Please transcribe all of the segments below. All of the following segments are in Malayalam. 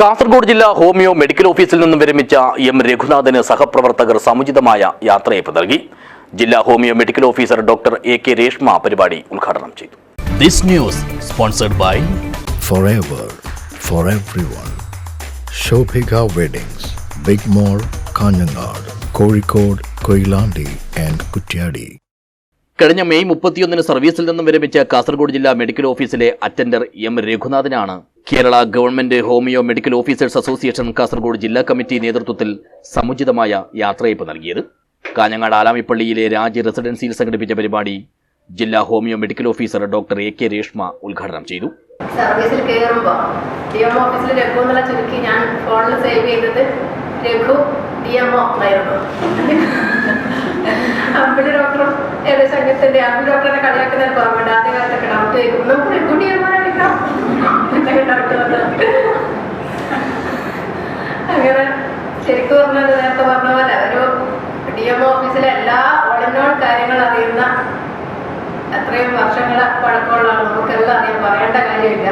കാസർഗോഡ് ജില്ലാ ഹോമിയോ മെഡിക്കൽ ഓഫീസിൽ നിന്നും വിരമിച്ച എം രഘുനാഥന് സഹപ്രവർത്തകർ സമുചിതമായ യാത്രയപ്പ് നൽകി. ജില്ലാ homoeo medical officer doctor A K Reshma പരിപാടി ഉദ്ഘാടനം ചെയ്തു. This news sponsored by for for everyone. Shobhika Weddings, Big mall Kanhangad Kozhikode Koilandi and Kuttiady കഴിഞ്ഞ മെയ് മുപ്പത്തിയൊന്നിന് സർവീസിൽ നിന്നും വിരമിച്ച കാസർഗോഡ് ജില്ലാ മെഡിക്കൽ ഓഫീസിലെ attender M രഘുനാഥനാണ് Kerala government homoeo medical officers association Kasaragod ജില്ലാ കമ്മിറ്റി നേതൃത്വത്തിൽ സമുചിതമായ യാത്രയപ്പ് നൽകിയത്. കാഞ്ഞങ്ങാട് ആലാമിപ്പള്ളിയിലെ രാജ്യ റെസിഡൻസിയിൽ സംഘടിപ്പിച്ച പരിപാടി ജില്ലാ homoeo medical officer doctor A K Reshma ഉദ്ഘാടനം ചെയ്തു. സർവീസിൽ കയറുമ്പോൾ ഡി എം ഓഫീസിൽ രഘു എന്നുള്ള ചുരുക്കി ഞാൻ ഫോണിൽ സേവ് ചെയ്തത് രഘു ഡി എം ഒ എന്നായിരുന്നു. അമ്പിളി ഡോക്ടറും ഏകദേശം അങ്ങനത്തെ അമ്പിളി ഡോക്ടറെ കളിയാക്കുന്ന ഓർമ്മയുണ്ട് ആദ്യ ഡൗട്ട് ചോദിക്കും നമുക്ക് രഘു ഡി എം വിളിക്കാം എന്നൊക്കെ ഡൗട്ട് വന്നത് അങ്ങനെ ശരിക്കും പറഞ്ഞത് നേരത്തെ പറഞ്ഞ പോലെ ഒരു ഡി എം ഓഫീസിലെ എല്ലാ ഓളിനോൾ കാര്യങ്ങൾ അറിയുന്ന അത്രയും വർഷങ്ങളെ പഴക്കമുള്ള നമുക്കെല്ലാം അറിയാൻ പറയേണ്ട കാര്യമില്ല.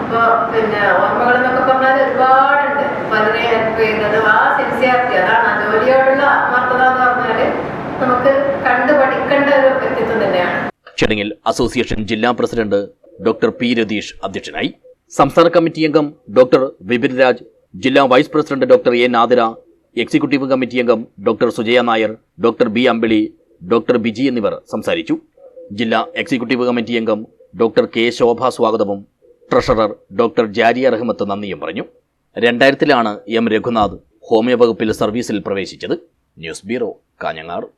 അപ്പോൾ പിന്നെ ഓർമ്മകൾ എന്നൊക്കെ പറഞ്ഞാൽ ഒരുപാടുണ്ട്. പലരെ ഹെൽപ്പ് ചെയ്യുന്നത് ആ സിൻസിയാരിറ്റി അതാണ് ആ ജോലിയോടുള്ള ആത്മാർത്ഥത എന്ന് പറഞ്ഞാൽ നമുക്ക് കണ്ടു പഠിക്കേണ്ട ഒരു വ്യക്തിത്വം തന്നെയാണ്. ചടങ്ങിൽ അസോസിയേഷൻ ജില്ലാ പ്രസിഡന്റ് ഡോക്ടർ പി രതീഷ് അധ്യക്ഷനായി. സംസ്ഥാന കമ്മിറ്റി അംഗം ഡോക്ടർ വിപിൻ രാജ് ജില്ലാ vice president doctor A Nadira executive committee അംഗം doctor Sujaya Nair doctor B Ambili doctor Biji എന്നിവർ സംസാരിച്ചു. ജില്ലാ എക്സിക്യൂട്ടീവ് കമ്മിറ്റി അംഗം ഡോക്ടർ കെ ശോഭ സ്വാഗതവും ട്രഷറർ ഡോക്ടർ ജാരിയ റഹ്മത്ത് നന്ദിയും പറഞ്ഞു. രണ്ടായിരത്തിലാണ് എം രഘുനാഥ് ഹോമിയോ വകുപ്പിൽ സർവീസിൽ പ്രവേശിച്ചത്. News bureau Kanhangad.